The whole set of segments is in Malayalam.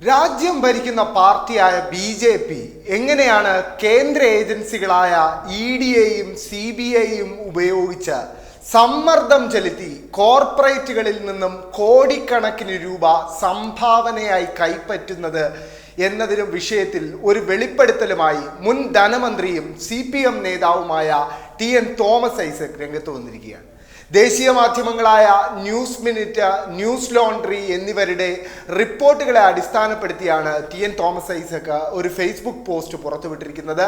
രാജ്യം ഭരിക്കുന്ന പാർട്ടിയായ ബി ജെ പി എങ്ങനെയാണ് കേന്ദ്ര ഏജൻസികളായ ഇ ഡി എയും സി ബി ഐയും ഉപയോഗിച്ച് സമ്മർദ്ദം ചെലുത്തി കോർപ്പറേറ്റുകളിൽ നിന്നും കോടിക്കണക്കിന് രൂപ സംഭാവനയായി കൈപ്പറ്റുന്നത് എന്നതിനും വിഷയത്തിൽ ഒരു വെളിപ്പെടുത്തലുമായി മുൻ ധനമന്ത്രിയും സി പി എം നേതാവുമായ ടി എൻ തോമസ് ഐസക് രംഗത്ത് വന്നിരിക്കുകയാണ്. ദേശീയ മാധ്യമങ്ങളായ ന്യൂസ് മിനിറ്റ് ന്യൂസ് ലോണ്ടറി എന്നിവരുടെ റിപ്പോർട്ടുകളെ അടിസ്ഥാനപ്പെടുത്തിയാണ് ടി എൻ തോമസ് ഐസക് ഒരു ഫേസ്ബുക്ക് പോസ്റ്റ് പുറത്തുവിട്ടിരിക്കുന്നത്.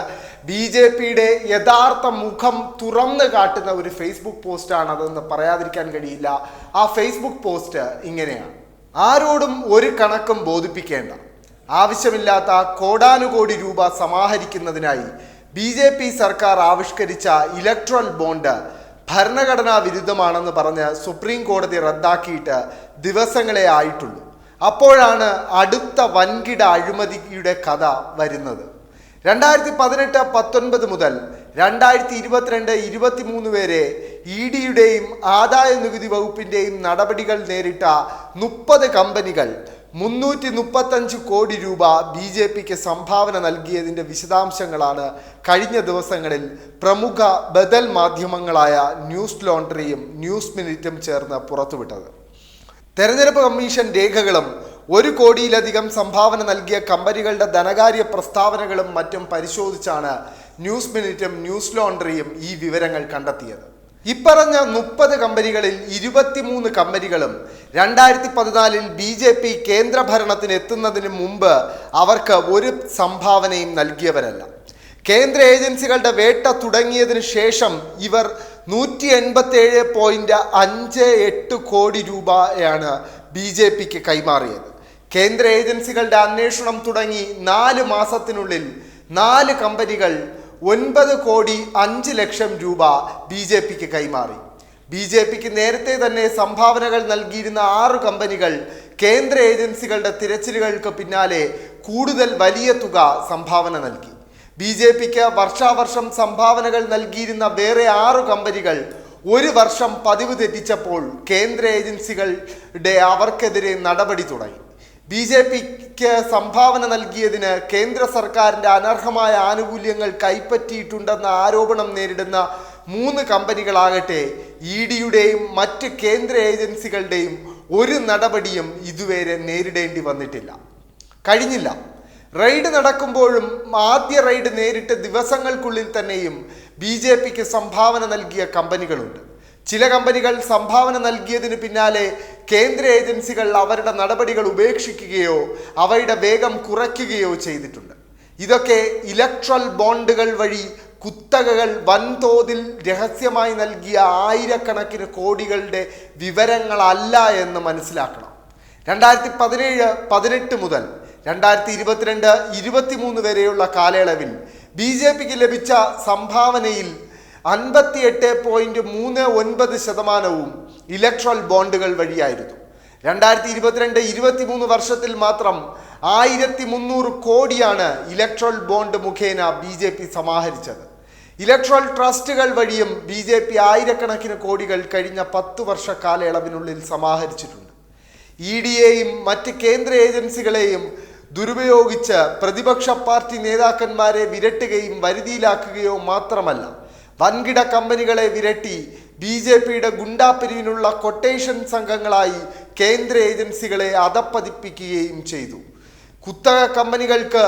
ബി ജെ പിയുടെ യഥാർത്ഥ മുഖം തുറന്നു കാട്ടുന്ന ഒരു ഫേസ്ബുക്ക് പോസ്റ്റാണ് അതെന്ന് പറയാതിരിക്കാൻ കഴിയില്ല. ആ ഫേസ്ബുക്ക് പോസ്റ്റ് ഇങ്ങനെയാണ്. ആരോടും ഒരു കണക്കും ബോധിപ്പിക്കേണ്ട. ആവശ്യമില്ലാത്ത കോടാനുകോടി രൂപ സമാഹരിക്കുന്നതിനായി ബി സർക്കാർ ആവിഷ്കരിച്ച ഇലക്ട്രോൺ ബോണ്ട് ഭരണഘടനാ വിരുദ്ധമാണെന്ന് പറഞ്ഞ് സുപ്രീം കോടതി റദ്ദാക്കിയിട്ട് ദിവസങ്ങളെ ആയിട്ടുള്ളൂ. അപ്പോഴാണ് അടുത്ത വൻകിട അഴിമതിയുടെ കഥ വരുന്നത്. രണ്ടായിരത്തി പതിനെട്ട് പത്തൊൻപത് മുതൽ രണ്ടായിരത്തി ഇരുപത്തിരണ്ട് ഇരുപത്തിമൂന്ന് വരെ ഇ ഡിയുടെയും ആദായ നികുതി വകുപ്പിന്റെയും നടപടികൾ നേരിട്ട മുപ്പത് കമ്പനികൾ മുന്നൂറ്റി മുപ്പത്തഞ്ച് കോടി രൂപ ബി ജെ പിക്ക് സംഭാവന നൽകിയതിന്റെ വിശദാംശങ്ങളാണ് കഴിഞ്ഞ ദിവസങ്ങളിൽ പ്രമുഖ ബദൽ മാധ്യമങ്ങളായ ന്യൂസ് ലോണ്ടറിയും ന്യൂസ് മിനിറ്റും ചേർന്ന് പുറത്തുവിട്ടത്. തെരഞ്ഞെടുപ്പ് കമ്മീഷൻ രേഖകളും ഒരു കോടിയിലധികം സംഭാവന നൽകിയ കമ്പനികളുടെ ധനകാര്യ പ്രസ്താവനകളും മറ്റും പരിശോധിച്ചാണ് ന്യൂസ് മിനിറ്റും ന്യൂസ് ലോണ്ടറിയും ഈ വിവരങ്ങൾ കണ്ടെത്തിയത്. ഇപ്പറഞ്ഞ മുപ്പത് കമ്പനികളിൽ ഇരുപത്തിമൂന്ന് കമ്പനികളും രണ്ടായിരത്തി പതിനാലിൽ ബി ജെ പി കേന്ദ്രഭരണത്തിന് എത്തുന്നതിന് മുമ്പ് അവർക്ക് ഒരു സംഭാവനയും നൽകിയവരല്ല. കേന്ദ്ര ഏജൻസികളുടെ വേട്ട തുടങ്ങിയതിന് ശേഷം ഇവർ നൂറ്റി എൺപത്തി ഏഴ് പോയിന്റ് അഞ്ച് എട്ട് കോടി രൂപയാണ് ബി ജെ പിക്ക് കൈമാറിയത്. കേന്ദ്ര ഏജൻസികളുടെ അന്വേഷണം തുടങ്ങി നാല് മാസത്തിനുള്ളിൽ നാല് കമ്പനികൾ ഒൻപത് കോടി അഞ്ച് ലക്ഷം രൂപ ബി ജെ പിക്ക് കൈമാറി. ബി ജെ പിക്ക് നേരത്തെ തന്നെ സംഭാവനകൾ നൽകിയിരുന്ന ആറ് കമ്പനികൾ കേന്ദ്ര ഏജൻസികളുടെ തിരച്ചിലുകൾക്ക് പിന്നാലെ കൂടുതൽ വലിയ തുക സംഭാവന നൽകി. ബി ജെ പിക്ക് വർഷാവർഷം സംഭാവനകൾ നൽകിയിരുന്ന വേറെ ആറ് കമ്പനികൾ ഒരു വർഷം പതിവ് തെറ്റിച്ചപ്പോൾ കേന്ദ്ര ഏജൻസികളുടെ അവർക്കെതിരെ നടപടി തുടങ്ങി. ബി ജെ പിക്ക് സംഭാവന നൽകിയതിന് കേന്ദ്ര സർക്കാരിന്റെ അനർഹമായ ആനുകൂല്യങ്ങൾ കൈപ്പറ്റിയിട്ടുണ്ടെന്ന ആരോപണം നേരിടുന്ന മൂന്ന് കമ്പനികളാകട്ടെ ഇ ഡിയുടെയും മറ്റ് കേന്ദ്ര ഏജൻസികളുടെയും ഒരു നടപടിയും ഇതുവരെ നേരിടേണ്ടി വന്നിട്ടില്ല. കഴിഞ്ഞില്ല. റെയ്ഡ് നടക്കുമ്പോഴും ആദ്യ റെയ്ഡ് നേരിട്ട് ദിവസങ്ങൾക്കുള്ളിൽ തന്നെയും ബി ജെ പിക്ക് സംഭാവന നൽകിയ കമ്പനികളുണ്ട്. ചില കമ്പനികൾ സംഭാവന നൽകിയതിന് പിന്നാലെ കേന്ദ്ര ഏജൻസികൾ അവരുടെ നടപടികൾ ഉപേക്ഷിക്കുകയോ അവയുടെ വേഗം കുറയ്ക്കുകയോ ചെയ്തിട്ടുണ്ട്. ഇതൊക്കെ ഇലക്ട്രൽ ബോണ്ടുകൾ വഴി കുത്തകകൾ വൻതോതിൽ രഹസ്യമായി നൽകിയ ആയിരക്കണക്കിന് കോടികളുടെ വിവരങ്ങളല്ല എന്ന് മനസ്സിലാക്കണം. രണ്ടായിരത്തി പതിനേഴ് പതിനെട്ട് മുതൽ രണ്ടായിരത്തി ഇരുപത്തിരണ്ട് ഇരുപത്തിമൂന്ന് വരെയുള്ള കാലയളവിൽ ബി ജെ പിക്ക് ലഭിച്ച സംഭാവനയിൽ അൻപത്തിയെട്ട് പോയിന്റ് മൂന്ന് ഒൻപത് ശതമാനവും ഇലക്ട്രൽ ബോണ്ടുകൾ വഴിയായിരുന്നു. രണ്ടായിരത്തി ഇരുപത്തിരണ്ട് ഇരുപത്തി മൂന്ന് വർഷത്തിൽ മാത്രം ആയിരത്തി മുന്നൂറ് കോടിയാണ് ഇലക്ട്രൽ ബോണ്ട് മുഖേന ബി ജെ പി സമാഹരിച്ചത്. ഇലക്ട്രൽ ട്രസ്റ്റുകൾ വഴിയും ബി ജെ പി ആയിരക്കണക്കിന് കോടികൾ കഴിഞ്ഞ പത്ത് വർഷ കാലയളവിനുള്ളിൽ സമാഹരിച്ചിട്ടുണ്ട്. ഇ ഡിയെയും മറ്റ് കേന്ദ്ര ഏജൻസികളെയും ദുരുപയോഗിച്ച് പ്രതിപക്ഷ പാർട്ടി നേതാക്കന്മാരെ വിരട്ടുകയും വരുതിയിലാക്കുകയോ മാത്രമല്ല വൻകിട കമ്പനികളെ വിരട്ടി ബി ജെ പിയുടെ ഗുണ്ടാപ്പിരിവിനുള്ള കൊട്ടേഷൻ സംഘങ്ങളായി കേന്ദ്ര ഏജൻസികളെ അധപ്പതിപ്പിക്കുകയും ചെയ്തു. കുത്തക കമ്പനികൾക്ക്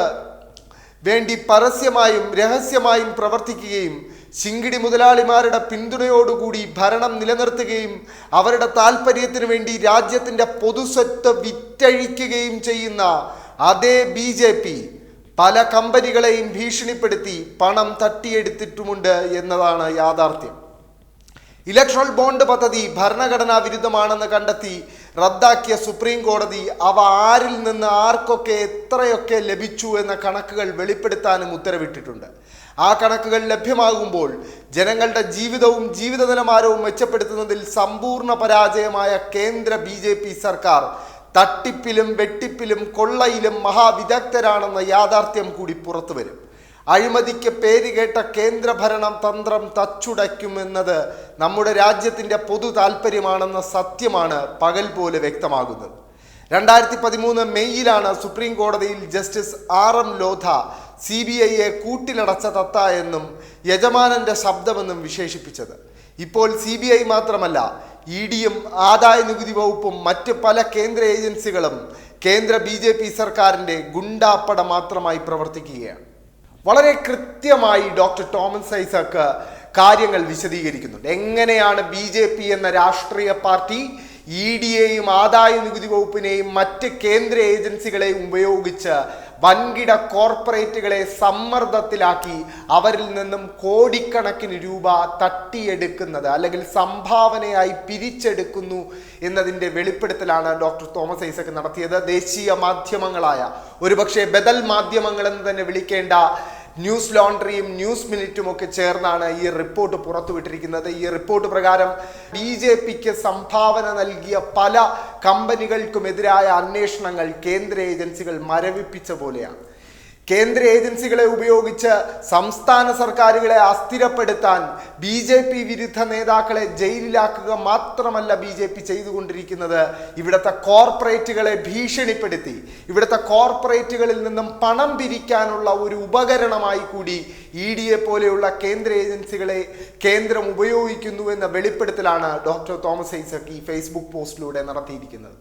വേണ്ടി പരസ്യമായും രഹസ്യമായും പ്രവർത്തിക്കുകയും ചിങ്കിടി മുതലാളിമാരുടെ പിന്തുണയോടുകൂടി ഭരണം നിലനിർത്തുകയും അവരുടെ താല്പര്യത്തിനു വേണ്ടി രാജ്യത്തിന്റെ പൊതുസ്വത്ത് വിറ്റഴിക്കുകയും ചെയ്യുന്ന അതേ ബി പല കമ്പനികളെയും ഭീഷണിപ്പെടുത്തി പണം തട്ടിയെടുത്തിട്ടുമുണ്ട് എന്നതാണ് യാഥാർത്ഥ്യം. ഇലക്ട്രൽ ബോണ്ട് പദ്ധതി ഭരണഘടനാ വിരുദ്ധമാണെന്ന് കണ്ടെത്തി റദ്ദാക്കിയ സുപ്രീം കോടതി അവ ആരിൽ നിന്ന് ആർക്കൊക്കെ എത്രയൊക്കെ ലഭിച്ചു എന്ന കണക്കുകൾ വെളിപ്പെടുത്താനും ഉത്തരവിട്ടിട്ടുണ്ട്. ആ കണക്കുകൾ ലഭ്യമാകുമ്പോൾ ജനങ്ങളുടെ ജീവിതവും ജീവിത നിലവാരവും മെച്ചപ്പെടുത്തുന്നതിൽ സമ്പൂർണ പരാജയമായ കേന്ദ്ര ബി സർക്കാർ തട്ടിപ്പിലും വെട്ടിപ്പിലും കൊള്ളയിലും മഹാവിദഗ്ധരാണെന്ന യാഥാർത്ഥ്യം കൂടി പുറത്തു വരും. അഴിമതിക്ക് പേരുകേട്ട കേന്ദ്രഭരണം തന്ത്രം തച്ചുടയ്ക്കുമെന്നത് നമ്മുടെ രാജ്യത്തിന്റെ പൊതു താല്പര്യമാണെന്ന സത്യമാണ് പകൽ പോലെ വ്യക്തമാകുന്നത്. രണ്ടായിരത്തി പതിമൂന്ന് മെയ്യിലാണ് സുപ്രീം കോടതിയിൽ justice R M Lodha C B ഐയെ കൂട്ടിലടച്ച തത്ത എന്നും യജമാനന്റെ ശബ്ദമെന്നും വിശേഷിപ്പിച്ചത്. ഇപ്പോൾ സി ബി ഐ മാത്രമല്ല ഇ ഡിയും ആദായ നികുതി വകുപ്പും മറ്റ് പല കേന്ദ്ര ഏജൻസികളും കേന്ദ്ര ബി ജെ പി സർക്കാരിന്റെ ഗുണ്ടാപ്പട മാത്രമായി പ്രവർത്തിക്കുകയാണ്. വളരെ കൃത്യമായി ഡോക്ടർ ടോമസ് ഐസക്ക് കാര്യങ്ങൾ വിശദീകരിക്കുന്നുണ്ട്. എങ്ങനെയാണ് ബി ജെ പി എന്ന രാഷ്ട്രീയ പാർട്ടി ഇ ഡിയെയും ആദായ നികുതി വകുപ്പിനെയും മറ്റ് കേന്ദ്ര ഏജൻസികളെയും ഉപയോഗിച്ച് വൻകിട കോർപ്പറേറ്റുകളെ സമ്മർദ്ദത്തിലാക്കി അവരിൽ നിന്നും കോടിക്കണക്കിന് രൂപ തട്ടിയെടുക്കുന്നത് അല്ലെങ്കിൽ സംഭാവനയായി പിരിച്ചെടുക്കുന്നു എന്നതിന്റെ വെളിപ്പെടുത്തലാണ് ഡോക്ടർ തോമസ് ഐസക് നടത്തിയത്. ദേശീയ മാധ്യമങ്ങളായ ഒരുപക്ഷെ ബദൽ മാധ്യമങ്ങൾ എന്ന് തന്നെ വിളിക്കേണ്ട ന്യൂസ് ലോണ്ടറിയും ന്യൂസ് മിനിറ്റും ഒക്കെ ചേർന്നാണ് ഈ റിപ്പോർട്ട് പുറത്തുവിട്ടിരിക്കുന്നത്. ഈ റിപ്പോർട്ട് പ്രകാരം ബി ജെ പിക്ക് സംഭാവന നൽകിയ പല കമ്പനികൾക്കുമെതിരായ അന്വേഷണങ്ങൾ കേന്ദ്ര ഏജൻസികൾ മരവിപ്പിച്ച പോലെയാണ്. കേന്ദ്ര ഏജൻസികളെ ഉപയോഗിച്ച് സംസ്ഥാന സർക്കാരുകളെ അസ്ഥിരപ്പെടുത്താൻ ബി ജെ പി വിരുദ്ധ നേതാക്കളെ ജയിലിലാക്കുക മാത്രമല്ല ബി ജെ പി ചെയ്തുകൊണ്ടിരിക്കുന്നത്. ഇവിടുത്തെ കോർപ്പറേറ്റുകളെ ഭീഷണിപ്പെടുത്തി ഇവിടുത്തെ കോർപ്പറേറ്റുകളിൽ നിന്നും പണം പിരിക്കാനുള്ള ഒരു ഉപകരണമായി കൂടി ഇ ഡി എ പോലെയുള്ള കേന്ദ്ര ഏജൻസികളെ കേന്ദ്രം ഉപയോഗിക്കുന്നു എന്ന വെളിപ്പെടുത്തലാണ് ഡോക്ടർ തോമസ് ഐസക് ഈ ഫേസ്ബുക്ക് പോസ്റ്റിലൂടെ നടത്തിയിരിക്കുന്നത്.